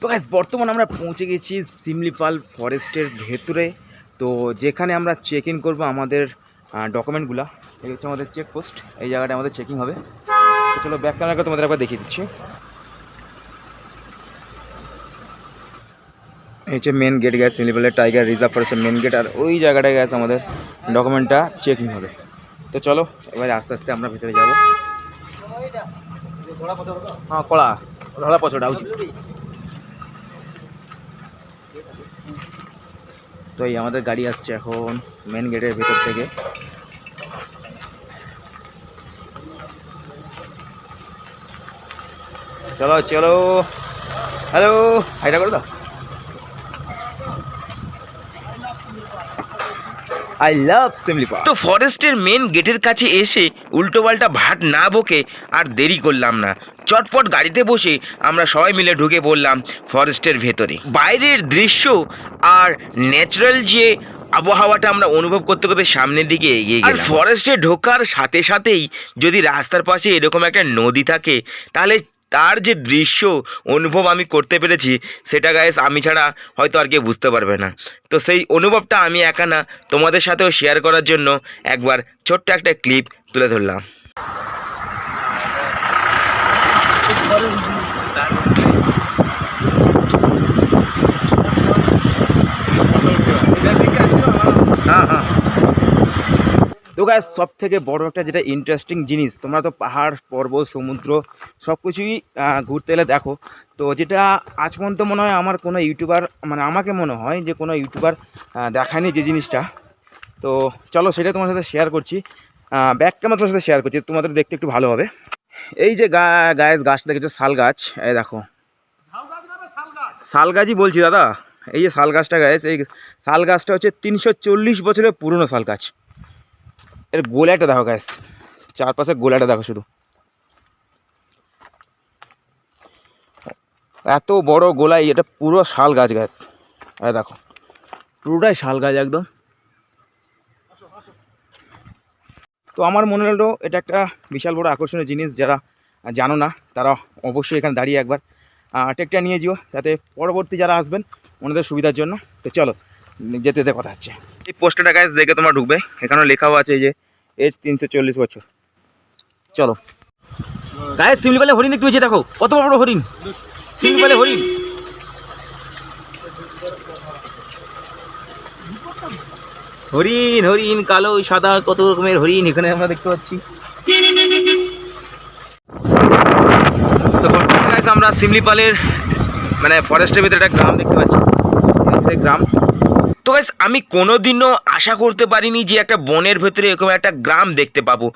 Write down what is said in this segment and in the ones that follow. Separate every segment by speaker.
Speaker 1: তো গাইস বর্তমানে আমরা পৌঁছে গেছি সিমলিপাল ফরেস্টের ভেতরে। তো যেখানে আমরা চেক ইন করব আমাদের ডকুমেন্টগুলো এই হচ্ছে আমাদের চেকপোস্ট এই জায়গাটা আমাদের চেকিং হবে। তো চলো ব্যাক ক্যামেরাকে তোমাদের একবার দেখিয়ে দিচ্ছি। এই হচ্ছে মেন গেট গ্যাস সিমলিপালের টাইগার রিজার্ভ ফরেস্টের মেন গেট আর ওই জায়গাটায় গ্যাস আমাদের ডকুমেন্টটা চেকিং হবে। তো চলো এবারে আস্তে আস্তে আমরা ভেতরে যাব। হ্যাঁ কড়া। ধরা উচিত তো এই আমাদের গাড়ি আসছে এখন মেন গেটের ভেতর থেকে। চলো চলো। হ্যালো হাইটা করে দাও আই লাভ সিমলিপা
Speaker 2: তো ফরেস্টের মেন গেটের কাছে এসে উল্টোপাল্টা ভাট না বকে আর দেরি করলাম না। চটপট গাড়িতে বসে আমরা সবাই মিলে ঢুকে পড়লাম ফরেস্টের ভেতরে। বাইরের দৃশ্য আর ন্যাচারাল যে আবহাওয়াটা আমরা অনুভব করতে করতে সামনের দিকে এগিয়ে গেলাম। ফরেস্টে ঢোকার সাথে সাথেই যদি রাস্তার পাশে এরকম একটা নদী থাকে তাহলে তার যে দৃশ্য অনুভব আমি করতে পেরেছি, সেটা গায়েস আমি ছাড়া হয়তো আর কেউ বুঝতে পারবে না। তো সেই অনুভবটা আমি একা না, তোমাদের সাথেও শেয়ার করার জন্য একবার ছোট্ট একটা ক্লিপ তুলে ধরলাম
Speaker 1: হ্যাঁ হ্যাঁ তো গাছ সব থেকে বড় একটা যেটা ইন্টারেস্টিং জিনিস তোমরা তো পাহাড় পর্বত সমুদ্র সব কিছুই ঘুরতে এলে দেখো। তো যেটা আজ পর্যন্ত মনে হয় আমার কোনো ইউটিউবার মানে আমাকে মনে হয় যে কোনো ইউটিউবার দেখায়নি যে জিনিসটা। তো চলো সেটা তোমার সাথে শেয়ার করছি। ব্যাক ক্যামেরা তোমার সাথে শেয়ার করছি তোমাদের দেখতে একটু ভালো হবে। এই যে গা গায়েস গাছটা দেখছ? শাল গাছ। এই দেখো। শাল গাছই বলছি দাদা। এই যে শাল গাছটা গাছ এই শাল গাছটা হচ্ছে তিনশো চল্লিশ বছরের পুরনো শাল গাছ। এর গোলাটা দেখো গ্যাস চারপাশে গোলাটা দেখো শুধু। এত বড় গোলাই, এটা পুরো শাল গাছ গাছ এই দেখো। পুরোটাই শাল গাছ একদম। তো আমার মনে হলো এটা একটা বিশাল বড় আকর্ষণীয় জিনিস, যারা জানো না, তারা অবশ্যই এখানে দাঁড়িয়ে একবার টেকটা নিয়ে যেও, যাতে পরবর্তী যারা আসবেন, ওনাদের সুবিধার জন্য। তো চলো যেতে যেতে কথা হচ্ছে। এই পোস্টারটা গাছ দেখে তোমার ঢুকবে। এখানেও লেখাও আছে এই যে এজ তিনশো চল্লিশ বছর। চলো। গায়ে শিমলিপালে হরিণ দেখতে পেয়েছি দেখো। কত বড় বড় হরিণ। শিমলিপালে হরিণ। হরিণ হরিণ কালো সাদা কত রকমের হরিণ এখানে আমরা দেখতে পাচ্ছি। আমরা শিমলিপালের মানে ফরেস্টের ভিতরে একটা গ্রাম দেখতে পাচ্ছি। গ্রাম।
Speaker 2: তো গাইস আমি কোনোদিনও আশা করতে পারিনি যে একটা বনের ভেতরে এরকম একটা গ্রাম দেখতে পাবো।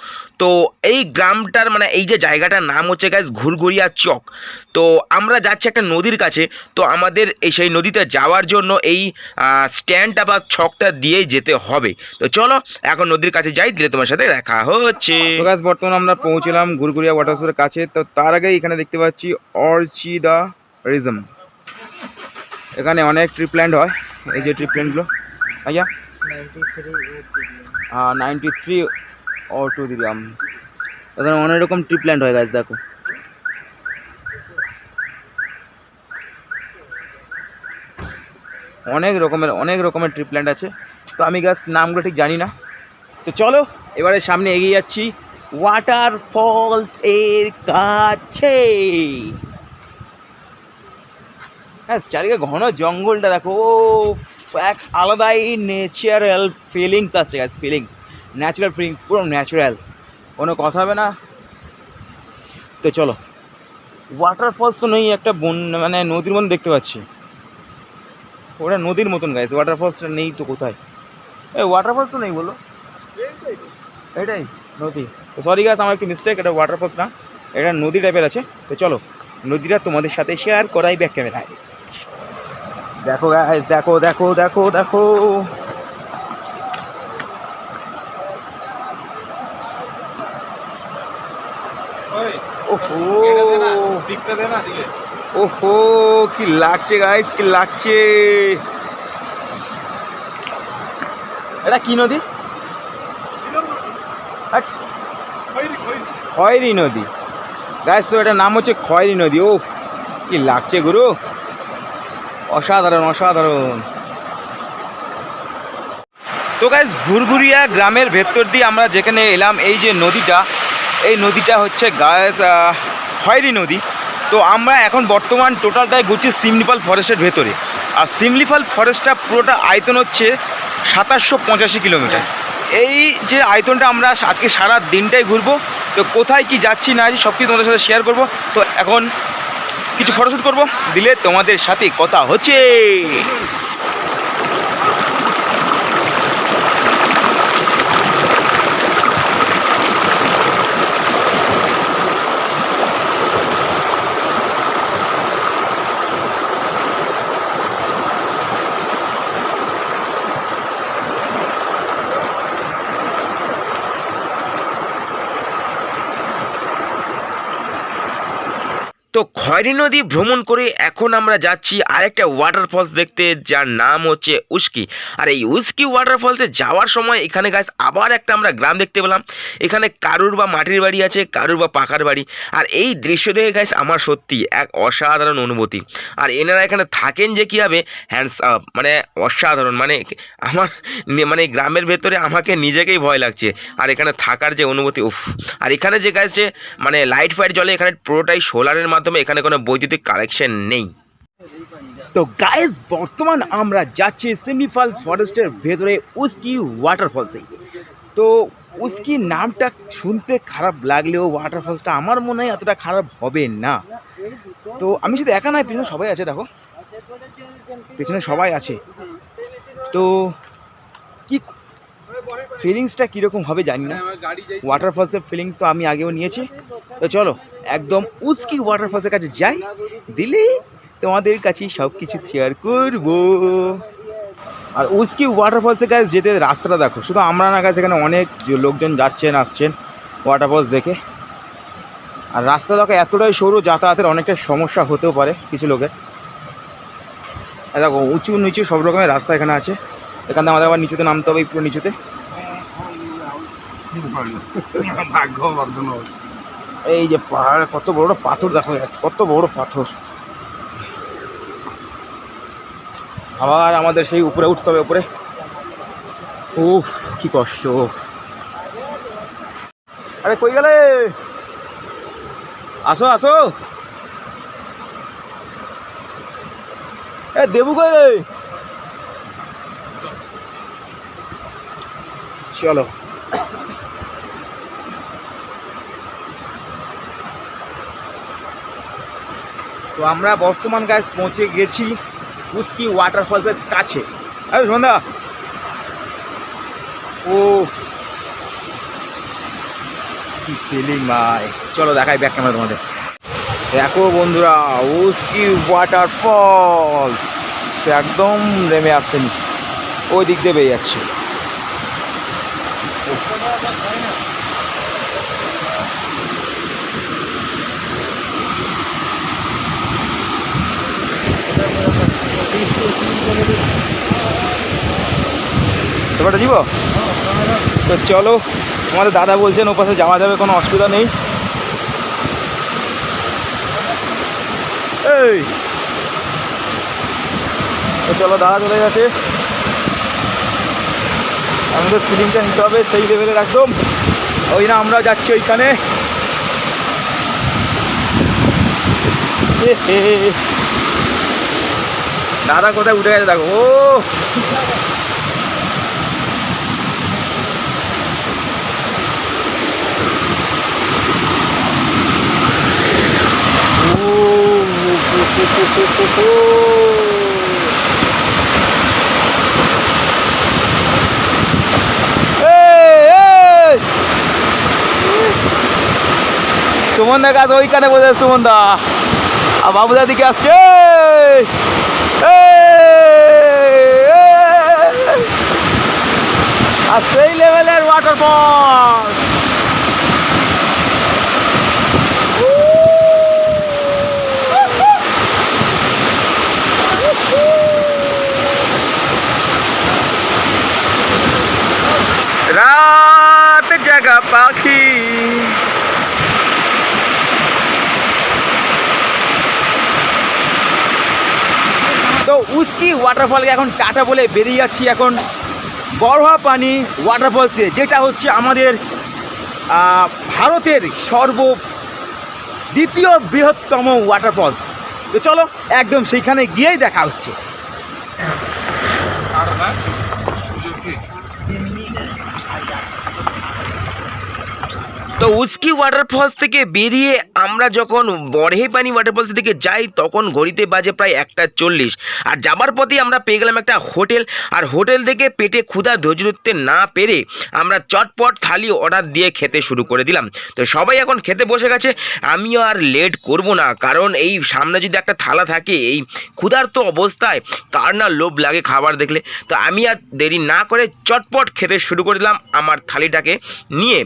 Speaker 2: তো এই গ্রামটার মানে এই যে জায়গাটার নাম হচ্ছে গাইস ঘুরঘুরিয়া চক। তো আমরা যাচ্ছি একটা নদীর কাছে। তো আমাদের এই সেই নদীতে যাওয়ার জন্য এই স্ট্যান্ডটা বা ছকটা দিয়েই যেতে হবে। তো চলো, এখন নদীর কাছে যাই, দিলে তোমার সাথে দেখা হচ্ছে।
Speaker 1: গাছ বর্তমানে আমরা পৌঁছলাম ঘুরঘুরিয়া ওয়াটারসোরের কাছে। তো তার আগে এখানে দেখতে পাচ্ছি অর্চিদা রিজম এখানে অনেক ট্রিপ প্ল্যান্ড হয়। এই যে ট্রিপ প্ল্যান্ডগুলো আইয়া নাইনটি থ্রি ও টু দিলাম। এখানে অনেক রকম ট্রিপ প্ল্যান্ড হয় গাছ দেখো। অনেক রকমের অনেক রকমের ট্রিপ প্ল্যান্ট আছে। তো আমি গাছ নামগুলো ঠিক জানি না। তো চলো এবারে সামনে এগিয়ে যাচ্ছি। ওয়াটার ফলস এর কাছে। হ্যাঁ চারিদিকে ঘন জঙ্গলটা দেখো ও এক আলাদাই ন্যাচারাল ফিলিংস আছে গাছ ফিলিংস ন্যাচারাল ফিলিংস পুরো ন্যাচারাল কোনো কথা হবে না। তো চলো ওয়াটারফলস তো নেই একটা বন মানে নদীর মতন দেখতে পাচ্ছি। ওটা নদীর মতন গাইছে ওয়াটারফলসটা নেই তো কোথায়? এই ওয়াটারফলস তো নেই বলো। এটাই নদী। তো সরি গাছ আমার একটু মিস্টেক এটা ওয়াটারফলস না, এটা নদী টাইপের আছে। তো চলো, নদীটা তোমাদের সাথে শেয়ার করাই ব্যাক ক্যামেরায় দেখো গাইস দেখো দেখো দেখো দেখো। ওহো। কি লাগছে গাইস কি লাগছে। এটা কি নদী। খয়েরি নদী। গাছ তো এটার নাম হচ্ছে খয়েরি নদী। ও কি লাগছে গুরু। অসাধারণ অসাধারণ। তো গাইজ ঘুরঘুরিয়া গ্রামের ভেতর দিয়ে আমরা যেখানে এলাম, এই যে নদীটা, এই নদীটা হচ্ছে গায়েস খয়েরি নদী। তো আমরা এখন বর্তমান টোটালটাই ঘুরছি সিমলিপাল ফরেস্টের ভেতরে। আর সিমলিপাল ফরেস্টটা পুরোটা আয়তন হচ্ছে সাতাশশো পঁচাশি কিলোমিটার। এই যে আয়তনটা আমরা আজকে সারা দিনটাই ঘুরবো। তো কোথায় কি যাচ্ছি না সব কিছু তোমাদের সাথে শেয়ার করব। তো এখন কিছু ফটোশ্যুট করব? দিলে তোমাদের সাথে কথা হচ্ছে
Speaker 2: তো খয়রি নদী ভ্রমণ করে এখন আমরা যাচ্ছি আরেকটা ওয়াটারফলস দেখতে, যার নাম হচ্ছে উস্কি। আর এই উস্কি ওয়াটারফলসে যাওয়ার সময় এখানে গাছ আবার একটা আমরা গ্রাম দেখতে পেলাম। এখানে কারুর বা মাটির বাড়ি আছে, কারুর বা পাকার বাড়ি। আর এই দৃশ্য দেখে গাছ আমার সত্যি এক অসাধারণ অনুভূতি। আর এনারা এখানে থাকেন যে কীভাবে? হ্যান্ডস আপ মানে অসাধারণ মানে আমার মানে গ্রামের ভেতরে আমাকে নিজেকেই ভয় লাগছে। আর এখানে থাকার যে অনুভূতি, উফ। আর এখানে যে গাছ যে মানে লাইট ফাইট জ্বলে, এখানে পুরোটাই সোলারের মাধ্যমে এখানে কোনো বৈদ্যুতিক কালেকশন নেই।
Speaker 1: তো গাইজ বর্তমান আমরা যাচ্ছি সিমলিফাল ফরেস্টের ভেতরে উস্কি ওয়াটারফলসে তো উস্কি নামটা শুনতে খারাপ লাগলেও ওয়াটারফলসটা আমার মনে হয় এতটা খারাপ হবে না। তো আমি শুধু একা নয় পেছনে সবাই আছে দেখো। পেছনে সবাই আছে। তো কি ফিলিংসটা কীরকম হবে জানি না। ওয়াটারফলসের ফিলিংস তো আমি আগেও নিয়েছি। তো চলো। একদম উস্কি ওয়াটারফলসের কাছে যাই দিলে তোমাদের কাছে সব কিছু শেয়ার করব। আর উস্কি ওয়াটারফলসের কাছে যেতে রাস্তাটা দেখো, শুধু আমরা না কাছে এখানে অনেক লোকজন যাচ্ছেন, আসছেন ওয়াটারফলস দেখে। আর রাস্তা দেখো, এতটাই সরু, যাতায়াতের অনেকটা সমস্যা হতেও পারে কিছু লোকের। দেখো, উঁচু নিচু সব রকমের রাস্তা এখানে আছে। এখান আমাদের আবার নিচুতে নামতে হবে, পুরো নিচুতে।
Speaker 3: ভাগ্যবর্ধন
Speaker 1: এই যে পাহাড়ে, কত বড় পাথর দেখা যাচ্ছে, কত বড় পাথর। আবার আমাদের সেই উপরে উঠতে হবে, উপরে। উফ, কি কষ্ট। আরে কই গেলে? আসো আসো। এ, দেবু কই চলো। তো আমরা বর্তমান গাছ পৌঁছে গেছি উস্কি ওয়াটারফলসের কাছে। আরে সন্ধ্যা। ও কি ফিলিং ভাই। চলো দেখাই ব্যাক ক্যামেরা তোমাদের। দেখো বন্ধুরা, উস্কি ওয়াটারফলস একদম নেমে আসছেন ওই দিক দিয়ে বেরিয়ে যাচ্ছে। এবারটা দিব? তো চলো আমাদের দাদা বলছেন ও পাশে যাওয়া যাবে, কোনো অসুবিধা নেই। এই! চলো, দাদা চলে গেছে। আমাদের ফিলিংটা নিতে হবে সেই লেভেলের একদম। ওই না, আমরা যাচ্ছি ওইখানে। এ হে। দাদা কোথায় উঠে গেছে দেখো ও সুমন দা কাজ ওইখানে বোঝা সুমন দা। আর বাবুদা দিকে আসছে আর সেই লেভেলের ওয়াটারফল রাত জাগা পাখি। তো উস্কি ওয়াটারফলকে এখন টাটা বলে বেরিয়ে যাচ্ছি এখন। বড়হা পানি ওয়াটারফলসে যেটা হচ্ছে আমাদের ভারতের সর্ব দ্বিতীয় বৃহত্তম ওয়াটারফলস তো চলো, একদম সেইখানে গিয়েই দেখা হচ্ছে।
Speaker 2: তো উস্কি ওয়াটারফলস থেকে বেরিয়ে আমরা যখন বড়হে পানি ওয়াটারফলস দিকে যাই, তখন ঘড়িতে বাজে প্রায় একটা চল্লিশ। আর যাবার পথে আমরা পেয়ে গেলাম একটা হোটেল। আর হোটেল থেকে পেটে ক্ষুধা ধৈর্য ধরতে না পেরে আমরা চটপট থালি অর্ডার দিয়ে খেতে শুরু করে দিলাম। তো সবাই এখন খেতে বসে গেছে। আমিও আর লেট করব না, কারণ এই সামনে যদি একটা থালা থাকে, এই ক্ষুধার্ত অবস্থায় কার না লোভ লাগে খাবার দেখলে। তো আমি আর দেরি না করে চটপট খেতে শুরু করে দিলাম আমার থালিটাকে নিয়ে।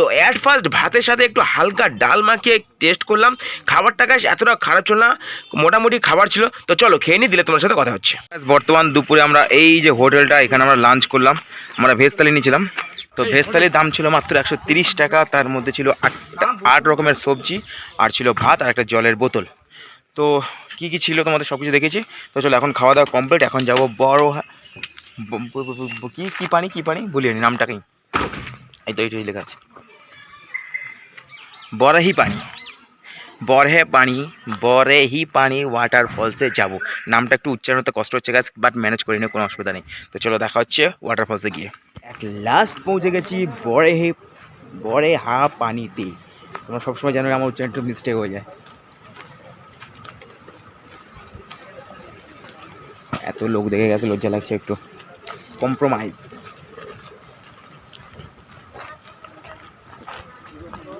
Speaker 2: তো অ্যাট ফার্স্ট ভাতের সাথে একটু হালকা ডাল মাখিয়ে টেস্ট করলাম। খাবারটা গাছ এতটা খারাপ ছিল না মোটামুটি খাবার ছিল। তো চলো খেয়ে নি দিলে তোমার সাথে কথা হচ্ছে।
Speaker 1: বর্তমান দুপুরে আমরা এই যে হোটেলটা এখানে আমরা লাঞ্চ করলাম। আমরা ভেজ থালি নিয়েছিলাম। তো ভেজ থালির দাম ছিল মাত্র একশো তিরিশ টাকা। তার মধ্যে ছিল আটটা আট রকমের সবজি আর ছিল ভাত আর একটা জলের বোতল। তো কি কি ছিল তোমাদের সব কিছু দেখেছি। তো চলো এখন খাওয়া দাওয়া কমপ্লিট এখন যাব বড় কি কি পানি কি পানি? বলিনি নামটাকেই এই তো এইটাই লেখা আছে। বরাহি পানি। বরহে পানি, বরেহি পানি ওয়াটারফলসে যাব। নামটা একটু উচ্চারণ হতে কষ্ট হচ্ছে গাছ বাট ম্যানেজ করে নিয়ে কোনো অসুবিধা নেই। তো চলো দেখা হচ্ছে ওয়াটারফলসে গিয়ে। এক লাস্ট পৌঁছে গেছি বরেহে বরে হা পানিতে। তোমরা সবসময় জানো আমার উচ্চারণ একটু মিস্টেক হয়ে যায়। এত লোক দেখে গেছে, লজ্জা লাগছে একটু। কম্প্রোমাইজ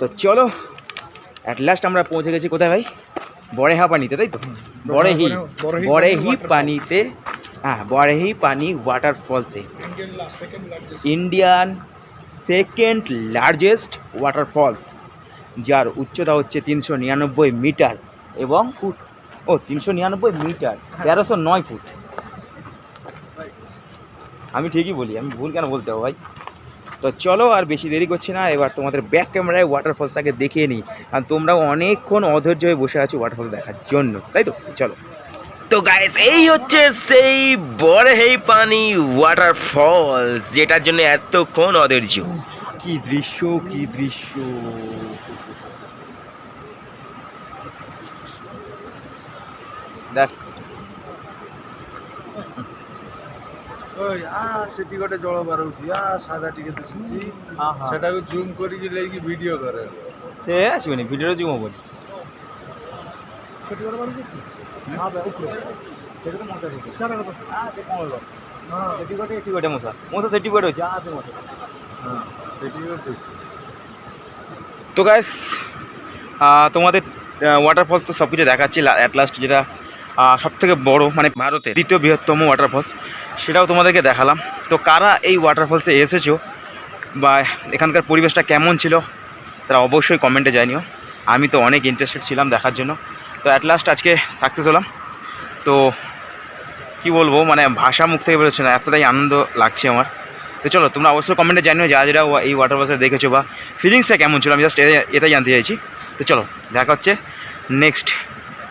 Speaker 1: তো চলো অ্যাট লাস্ট আমরা পৌঁছে গেছি কোথায় ভাই? বড়েহা পানিতে তাই তো? বড়েহি বড়েহি পানিতে হ্যাঁ বড়েহি পানি ওয়াটারফলসে ইন্ডিয়ান সেকেন্ড লার্জেস্ট ওয়াটারফলস যার উচ্চতা হচ্ছে তিনশো নিরানব্বই মিটার এবং ফুট। ও তিনশো নিরানব্বই মিটার তেরোশো নয় ফুট। আমি ঠিকই বলি আমি ভুল কেন বলতে হবে ভাই? তো চলো আর বেশি দেরি করছি না, এবার তোমাদের ব্যাক ক্যামেরায় ওয়াটারফলসটাকে দেখিয়ে নিই। আর তোমরাও অনেকক্ষণ অধৈর্য হয়ে বসে আছো ওয়াটারফল দেখার জন্য, তাই তো? চলো।
Speaker 2: তো গাইস এই হচ্ছে সেই বড়হেই পানি ওয়াটারফলস যেটার জন্য এতক্ষণ অধৈর্য।
Speaker 1: কি দৃশ্য কি দৃশ্য। দেখ।
Speaker 3: ওই ଆ ସେଠି ଗୋଟେ ଜଳ ବାହାରୁଛି ଆ ସାଧା ଟିକେ ଦିଶୁଛି
Speaker 1: ଆହା।
Speaker 3: ସେଟାକୁ ଜୁମ୍ କରିକି ନେଇକି ଭିଡିଓ କରେ
Speaker 1: সে আসবেনি ভিডিওটা জুম হবনি
Speaker 3: ସେଠି ଗୋଟେ ବାହାରୁଛି
Speaker 1: সেটা তো মশা সেটি হ্যাঁ সে কমল সেটি গোটে এটি গোটে মশা মশা সেটি গোটে হচ্ছে হ্যাঁ সে মশা
Speaker 3: ହଁ ସେଠି ଗୋଟେ দিচ্ছে
Speaker 1: তো গাইস তোমাদের ওয়াটারফলস তো সব কিছু দেখাচ্ছি অ্যাট লাস্ট যেটা সব থেকে বড় মানে ভারতের দ্বিতীয় বৃহত্তম ওয়াটারফলস সেটাও তোমাদেরকে দেখালাম। তো কারা এই ওয়াটারফলসে এসেছ বা এখানকার পরিবেশটা কেমন ছিল, তারা অবশ্যই কমেন্টে জানিও। আমি তো অনেক ইন্টারেস্টেড ছিলাম দেখার জন্য। তো অ্যাট লাস্ট আজকে সাকসেস হলাম। তো কি বলব মানে ভাষা মুখ থেকে বেরোচ্ছে না, এতটাই আনন্দ লাগছে আমার। তো চলো, তোমরা অবশ্যই কমেন্টে জানিও, যারা যারা এই ওয়াটারফলসে দেখেছ বা ফিলিংসটা কেমন ছিল, আমি জাস্ট এটাই জানতে চাইছি। তো চলো, দেখা হচ্ছে নেক্সট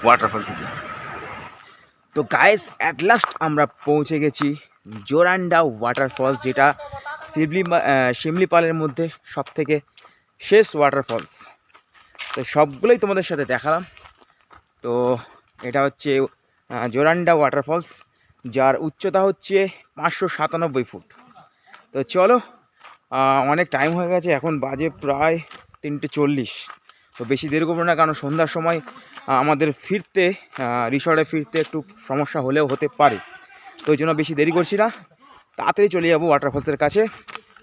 Speaker 1: ওয়াটারফলসে গিয়ে। তো গায়েস অ্যাট লাস্ট আমরা পৌঁছে গেছি জোরান্ডা ওয়াটারফলস যেটা শিবলি শিমলিপালের মধ্যে সব থেকে শেষ ওয়াটারফলস তো সবগুলোই তোমাদের সাথে দেখালাম। তো এটা হচ্ছে জোরান্ডা ওয়াটারফলস যার উচ্চতা হচ্ছে পাঁচশো সাতানব্বই ফুট। তো চলো অনেক টাইম হয়ে গেছে, এখন বাজে প্রায় তিনটে চল্লিশ। তো বেশি দেরি করব না কারণ সন্ধ্যার সময় আমাদের ফিরতে রিসর্টে ফিরতে একটু সমস্যা হলেও হতে পারে। তো ওই জন্য বেশি দেরি করছি না। তাড়াতাড়ি চলে যাব ওয়াটারফলসের কাছে।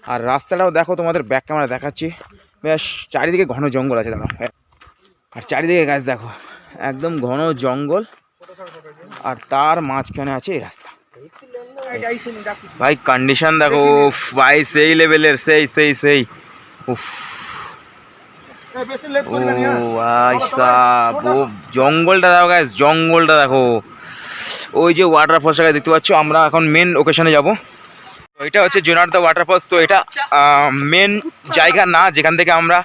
Speaker 1: আর রাস্তাটাও দেখো তোমাদের ব্যাক ক্যামেরা দেখাচ্ছি। বেশ চারিদিকে ঘন জঙ্গল আছে দাঁড়াও। আর চারিদিকে গাছ দেখো। একদম ঘন জঙ্গল। আর তার মাঝখানে আছে এই রাস্তা। ভাই কন্ডিশন দেখো উফ, ভাই সেই লেভেলের সেই সেই সেই। উফ। ও ভাই সাব ও জঙ্গলটা দেখো গাইস জঙ্গলটা দেখো। ওই যে ওয়াটারফলসটাকে দেখতে পাচ্ছ আমরা এখন মেন ওকেশনে যাব। এটা হচ্ছে জোনার্দা ওয়াটারফলস তো এটা মেন জায়গা না যেখান থেকে আমরা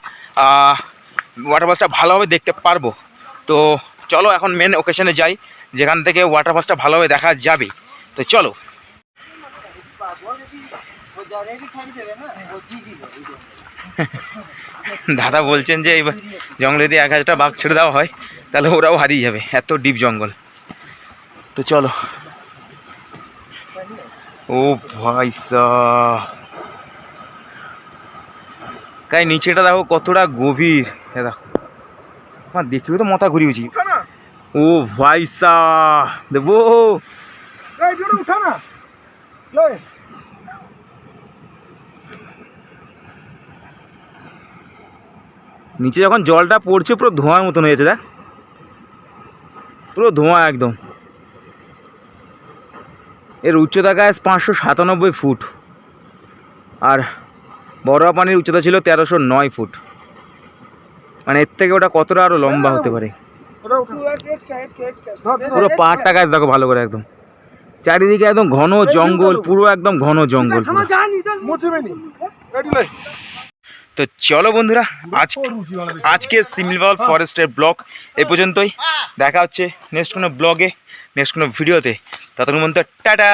Speaker 1: ওয়াটারফলসটা ভালোভাবে দেখতে পারব। তো চলো এখন মেন ওকেশনে যাই যেখান থেকে ওয়াটার ফলসটা ভালোভাবে দেখা যাবে। তো চলো। দাদা বলছেন যে এবার জঙ্গলে যদি এক হাজারটা বাঘ ছেড়ে দেওয়া হয়, তাহলে ওরাও হারিয়ে যাবে, এত ডিপ জঙ্গল। তো চলো। ও ভাই কাই নিচেটা দেখো কতটা গভীর। এ দেখো। আমার দেখবে তো মাথা ঘুরিয়েছি ও ভাই সাহ, দেবো। নিচে যখন জলটা পড়ছে, পুরো ধোঁয়ার মতন হয়েছে দেখ। পুরো ধোঁয়া একদম। এর উচ্চতা গাছ পাঁচশো সাতানব্বই ফুট। আর বড়া পানির উচ্চতা ছিল তেরোশো নয় ফুট। মানে এর থেকে ওটা কতটা আরও লম্বা হতে পারে? পুরো পাহাড়টা গাছ দেখো ভালো করে একদম। চারিদিকে একদম ঘন জঙ্গল, পুরো একদম ঘন জঙ্গল। তো চলো বন্ধুরা আজ আজকে সিমলিবাল ফরেস্টের ব্লগ। এ পর্যন্তই। দেখা হচ্ছে নেক্সট কোনো ব্লগে নেক্সট কোনো ভিডিওতে। ততক্ষণ বন্ধু টাটা।